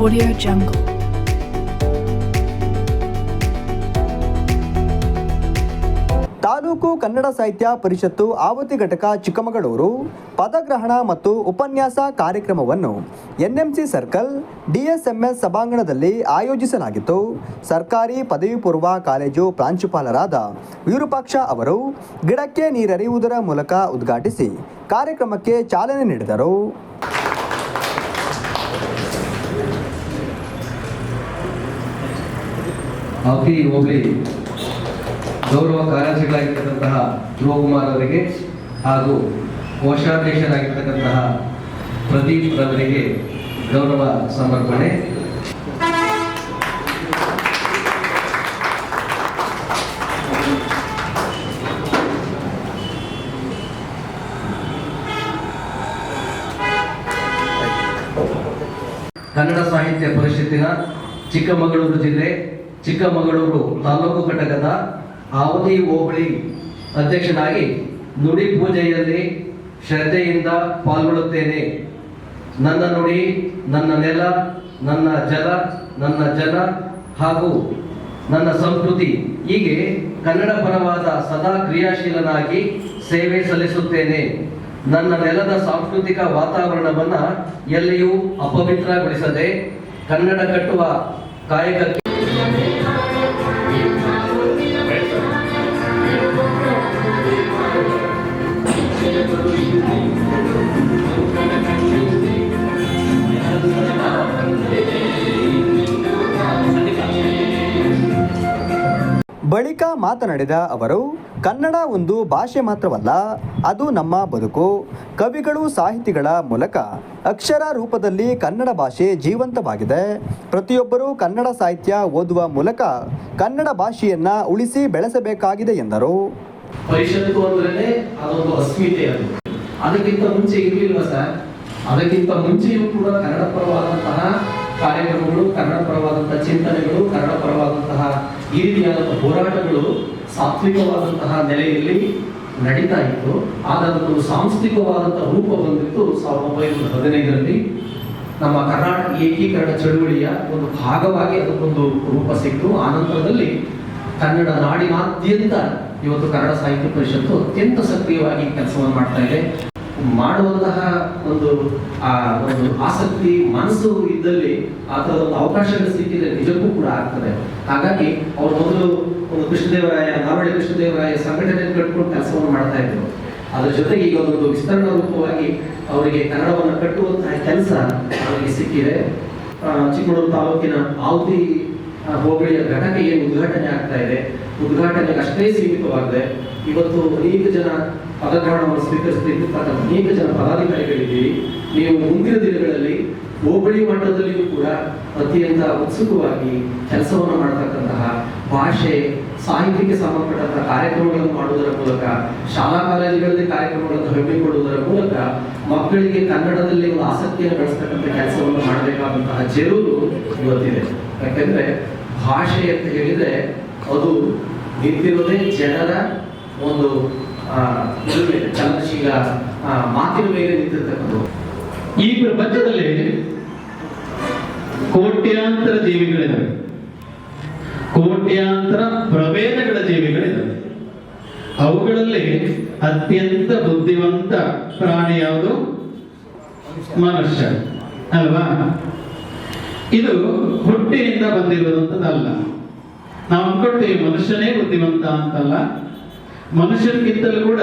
Audio Jungle. Taluk Kannada ಸಾಹಿತ್ಯ ಪರಿಷತ್ತು ಆವತಿ ಘಟಕ ಚಿಕ್ಕಮಗಳೂರು ಪದಗ್ರಹಣ ಮತ್ತು ಉಪನ್ಯಾಸ ಕಾರ್ಯಕ್ರಮವನ್ನು ಎನ್ಎಂಸಿ ಸರ್ಕಲ್, ಡಿಎಸ್ಎಂಎಸ್ ಸಭಾಂಗಣದಲ್ಲಿ ಆಯೋಜಿಸಲಾಗಿತ್ತು ಸರ್ಕಾರಿ ಪದವಿ ಪೂರ್ವ ಕಾಲೇಜು ಪ್ರಾಂಶುಪಾಲರಾದ ವಿರೂಪಾಕ್ಷ ಅವರು ಗಿಡಕ್ಕೆ ನೀರರಿಯುವುದರ ಮೂಲಕ ಉದ್ಘಾಟಿಸಿ ಕಾರ್ಯಕ್ರಮಕ್ಕೆ ಚಾಲನೆ ನೀಡಿದರು ಅವತಿ ಹೋಬಳಿ ಗೌರವ ಕಾರ್ಯದರ್ಶಿಗಳಾಗಿರ್ತಕ್ಕಂತಹ ಧ್ರುವಕುಮಾರ್ ಅವರಿಗೆ ಹಾಗೂ ಕೋಶಾಧ್ಯಕ್ಷರಾಗಿರ್ತಕ್ಕಂತಹ ಪ್ರದೀಪ್ ರವರಿಗೆ ಗೌರವ ಸಮರ್ಪಣೆ. ಕನ್ನಡ ಸಾಹಿತ್ಯ ಪರಿಷತ್ತಿನ ಚಿಕ್ಕಮಗಳೂರು ಜಿಲ್ಲೆ ಚಿಕ್ಕಮಗಳೂರು ತಾಲೂಕು ಘಟಕದ ಆವತಿ ಹೋಬಳಿ ಅಧ್ಯಕ್ಷನಾಗಿ ನುಡಿ ಪೂಜೆಯಲ್ಲಿ ಶ್ರದ್ಧೆಯಿಂದ ಪಾಲ್ಗೊಳ್ಳುತ್ತೇನೆ. ನನ್ನ ನುಡಿ, ನನ್ನ ನೆಲ, ನನ್ನ ಜಲ, ನನ್ನ ಜನ ಹಾಗೂ ನನ್ನ ಸಂಸ್ಕೃತಿ ಹೀಗೆ ಕನ್ನಡ ಪರವಾದ ಸದಾ ಕ್ರಿಯಾಶೀಲನಾಗಿ ಸೇವೆ ಸಲ್ಲಿಸುತ್ತೇನೆ. ನನ್ನ ನೆಲದ ಸಾಂಸ್ಕೃತಿಕ ವಾತಾವರಣವನ್ನು ಎಲ್ಲಿಯೂ ಅಪವಿತ್ರಗೊಳಿಸದೆ ಕನ್ನಡ ಕಟ್ಟುವ ಕಾಯಕಕ್ಕೆ ಬಳಿಕ ಮಾತನಾಡಿದ ಅವರು, ಕನ್ನಡ ಒಂದು ಭಾಷೆ ಮಾತ್ರವಲ್ಲ, ಅದು ನಮ್ಮ ಬದುಕು. ಕವಿಗಳು ಸಾಹಿತಿಗಳ ಮೂಲಕ ಅಕ್ಷರ ರೂಪದಲ್ಲಿ ಕನ್ನಡ ಭಾಷೆ ಜೀವಂತವಾಗಿದೆ. ಪ್ರತಿಯೊಬ್ಬರೂ ಕನ್ನಡ ಸಾಹಿತ್ಯ ಓದುವ ಮೂಲಕ ಕನ್ನಡ ಭಾಷೆಯನ್ನ ಉಳಿಸಿ ಬೆಳೆಸಬೇಕಾಗಿದೆ ಎಂದರು. ಪರಿಷತ್ತು ಅಂದ್ರೆ ಅದೊಂದು ಅಸ್ಮಿತೆ ಅದು. ಅದಕ್ಕಿಂತ ಮುಂಚೆ ಇರಲಿಲ್ಲ ಸರ್? ಅದಕ್ಕಿಂತ ಮುಂಚೆಯೂ ಕೂಡ ಕನ್ನಡ ಪರವಾದಂತಹ ಕಾರ್ಯಕ್ರಮಗಳು ಕನ್ನಡ ಪರವಾದಂತಹ ಚಿಂತನೆಗಳು ಕನ್ನಡ ಪರವಾದಂತಹ ಈ ರೀತಿಯಾದಂತಹ ಹೋರಾಟಗಳು ಸಾತ್ವಿಕವಾದಂತಹ ನೆಲೆಯಲ್ಲಿ ನಡೀತಾ ಇತ್ತು. ಅದಕ್ಕೊಂದು ಸಾಂಸ್ಥಿಕವಾದಂತಹ ರೂಪ ಬಂದಿತ್ತು ಸಾವಿರದ ಒಂಬೈನೂರ ಹದಿನೈದರಲ್ಲಿ. ನಮ್ಮ ಕರ್ನಾಟಕ ಏಕೀಕರಣ ಚಳುವಳಿಯ ಒಂದು ಭಾಗವಾಗಿ ಅದಕ್ಕೊಂದು ರೂಪ ಸಿಕ್ತು ಆನಂತರದಲ್ಲಿ ಕನ್ನಡ ನಾಡಿನಾದ್ಯಂತ ಇವತ್ತು ಕನ್ನಡ ಸಾಹಿತ್ಯ ಪರಿಷತ್ತು ಅತ್ಯಂತ ಸಕ್ರಿಯವಾಗಿ ಕೆಲಸವನ್ನು ಮಾಡ್ತಾ ಇದೆ. ಮಾಡುವಂತಹ ಒಂದು, ಆ, ಒಂದು ಆಸಕ್ತಿ ಮನಸ್ಸು ಇದ್ದಲ್ಲಿ ಆ ಥರದ ಒಂದು ಅವಕಾಶಗಳು ಸಿಕ್ಕಿದ್ರೆ ನಿಜಕ್ಕೂ ಕೂಡ ಆಗ್ತದೆ. ಹಾಗಾಗಿ ಅವ್ರು ಮೊದಲು ಒಂದು ಕೃಷ್ಣದೇವರಾಯ ನಾವಳಿ ಕೃಷ್ಣದೇವರಾಯ ಸಂಘಟನೆ ಕಟ್ಕೊಂಡು ಕೆಲಸವನ್ನು ಮಾಡ್ತಾ ಇದ್ರು. ಅದರ ಜೊತೆಗೆ ಈಗ ಒಂದು ವಿಸ್ತರಣಾ ರೂಪವಾಗಿ ಅವರಿಗೆ ಕನ್ನಡವನ್ನು ಕಟ್ಟುವಂತಹ ಕೆಲಸ ಅವರಿಗೆ ಸಿಕ್ಕಿದೆ. ಚಿಕ್ಕಮಗಳೂರು ತಾಲೂಕಿನ ಆವತಿ ಹೋಬಳಿಯ ಘಟಕ ಏನು ಉದ್ಘಾಟನೆ ಆಗ್ತಾ ಇದೆ. ಉದ್ಘಾಟನೆ ಅಷ್ಟೇ ಸೀಮಿತವಾಗಿದೆ. ಇವತ್ತು ಅನೇಕ ಜನ ಪದಗ್ರಹಣವನ್ನು ಸ್ವೀಕರಿಸಲಿರ್ತಕ್ಕಂಥ ಅನೇಕ ಜನ ಪದಾಧಿಕಾರಿಗಳಿದ್ದೀರಿ. ನೀವು ಮುಂದಿನ ದಿನಗಳಲ್ಲಿ ಹೋಬಳಿ ಮಟ್ಟದಲ್ಲಿಯೂ ಕೂಡ ಅತ್ಯಂತ ಉತ್ಸುಕವಾಗಿ ಕೆಲಸವನ್ನು ಮಾಡತಕ್ಕಂತಹ ಭಾಷೆ, ಸಾಹಿತ್ಯಕ್ಕೆ ಸಂಬಂಧಪಟ್ಟಂತಹ ಕಾರ್ಯಕ್ರಮಗಳನ್ನು ಮಾಡುವುದರ ಮೂಲಕ, ಶಾಲಾ ಕಾಲೇಜುಗಳಲ್ಲಿ ಕಾರ್ಯಕ್ರಮಗಳನ್ನು ಹಮ್ಮಿಕೊಳ್ಳುವುದರ ಮೂಲಕ ಮಕ್ಕಳಿಗೆ ಕನ್ನಡದಲ್ಲಿ ಒಂದು ಆಸಕ್ತಿಯನ್ನು ಬೆಳೆಸ್ತಕ್ಕಂಥ ಕೆಲಸವನ್ನು ಮಾಡಬೇಕಾದಂತಹ ಜರೂರು ಇವತ್ತಿದೆ. ಯಾಕೆಂದ್ರೆ ಭಾಷೆ ಅಂತ ಹೇಳಿದ್ರೆ ಅದು ನಿಂತಿರೋದೇ ಜನರ ಒಂದು ಚಲನಶೀಲ ಮಾತಿನ ಮೇಲೆ ನಿಂತಿರ್ತಕ್ಕಂಥದ್ದು. ಈ ಪ್ರಪಂಚದಲ್ಲಿ ಕೋಟ್ಯಾಂತರ ಜೀವಿಗಳಿದ್ದಾವೆ. ಕೋಟ್ಯಾಂತರ ಪ್ರಭೇದಗಳ ಜೀವಿಗಳಿದ್ದಾವೆ. ಅವುಗಳಲ್ಲಿ ಅತ್ಯಂತ ಬುದ್ಧಿವಂತ ಪ್ರಾಣಿ ಯಾವುದು? ಮನುಷ್ಯ. ಅಲ್ವಾ? ಇದು ಹುಟ್ಟಿನಿಂದ ಬಂದಿರುವಂಥದ್ದಲ್ಲ ನಾವು ಅನ್ಕೊಳ್ತೀವಿ ಮನುಷ್ಯನೇ ಬುದ್ಧಿವಂತ ಅಂತಲ್ಲ. ಮನುಷ್ಯರಿಗಿಂತಲೂ ಕೂಡ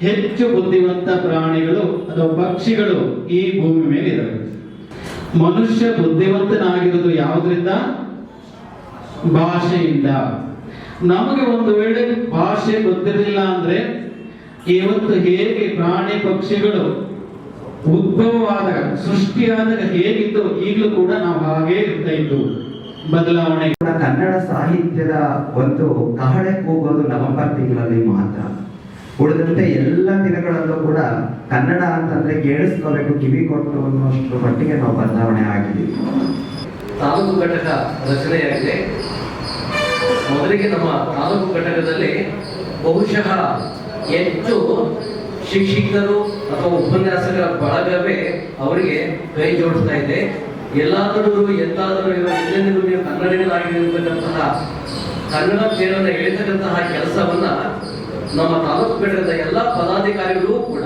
ಹೆಚ್ಚು ಬುದ್ಧಿವಂತ ಪ್ರಾಣಿಗಳು ಅಥವಾ ಪಕ್ಷಿಗಳು ಈ ಭೂಮಿ ಮೇಲೆ ಇದಾವೆ ಮನುಷ್ಯ ಬುದ್ಧಿವಂತನಾಗಿರೋದು ಯಾವುದರಿಂದ? ಭಾಷೆಯಿಂದ. ನಮಗೆ ಒಂದು ವೇಳೆ ಭಾಷೆ ಗೊತ್ತಿರಲಿಲ್ಲ ಅಂದ್ರೆ ಇವತ್ತು ಹೇಗೆ ಪ್ರಾಣಿ ಪಕ್ಷಿಗಳು ಉದ್ಭವವಾದಾಗ ಸೃಷ್ಟಿಯಾದಾಗ ಹೇಗಿತ್ತು ಈಗಲೂ ಕೂಡ ನಾವು ಹಾಗೆ ಇರ್ತಾ ಇದ್ದು. ಬದಲಾವಣೆ. ಕೂಡ ಕನ್ನಡ ಸಾಹಿತ್ಯದ ಒಂದು ಕಹಳೆ ಕೂಗೋದು ನವೆಂಬರ್ ತಿಂಗಳಲ್ಲಿ ಮಾತ್ರ. ಉಳಿದಂತೆ ಎಲ್ಲ ದಿನಗಳಲ್ಲೂ ಕೂಡ ಕನ್ನಡ ಅಂತಂದ್ರೆ ಕೇಳಿಸ್ಕೋಬೇಕು, ಕಿವಿ ಕೊಟ್ಟು ಅನ್ನುವಷ್ಟು ಮಟ್ಟಿಗೆ ನಾವು ಬದಲಾವಣೆ ಆಗಿದೆ. ತಾಲೂಕು ಘಟಕ ರಚನೆಯಾಗಿದೆ. ಮೊದಲಿಗೆ ನಮ್ಮ ತಾಲೂಕು ಘಟಕದಲ್ಲಿ ಬಹುಶಃ ಹೆಚ್ಚು ಶಿಕ್ಷಕರು ಅಥವಾ ಉಪನ್ಯಾಸಕರ ಬಳಗವೇ ಅವರಿಗೆ ಕೈ ಜೋಡಿಸ್ತಾ ಇದೆ. ಎಲ್ಲಾದರೂ ಎಂತಾದರೂ ಇರುವ ಎಲ್ಲೆಂದಿಗೂ ನೀವು ಕನ್ನಡಿಗರಾಗಿರ್ತಕ್ಕಂತಹ ಕನ್ನಡ ಪ್ರೇರಣೆ ಹೇಳ್ತಕ್ಕಂತಹ ಕೆಲಸವನ್ನ ನಮ್ಮ ತಾಲೂಕು ಘಟಕದ ಎಲ್ಲ ಪದಾಧಿಕಾರಿಗಳು ಕೂಡ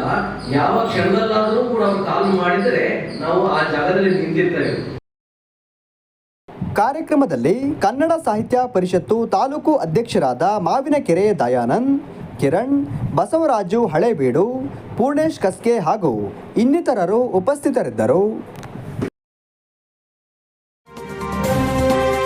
ಯಾವ ಕ್ಷಣದಲ್ಲಾದರೂ ಕೂಡ ಅವರು ಕಾಲ್ ಮಾಡಿದರೆ ನಾವು ಆ ಜಾಗದಲ್ಲಿ ನಿಂತಿರ್ತೇವೆ. ಕಾರ್ಯಕ್ರಮದಲ್ಲಿ ಕನ್ನಡ ಸಾಹಿತ್ಯ ಪರಿಷತ್ತು ತಾಲೂಕು ಅಧ್ಯಕ್ಷರಾದ ಮಾವಿನಕೆರೆ ದಯಾನಂದ್, ಕಿರಣ್, ಬಸವರಾಜು ಹಳೇಬೀಡು, ಪೂರ್ಣೇಶ್ ಕಸ್ಕೆ ಹಾಗೂ ಇನ್ನಿತರರು ಉಪಸ್ಥಿತರಿದ್ದರು.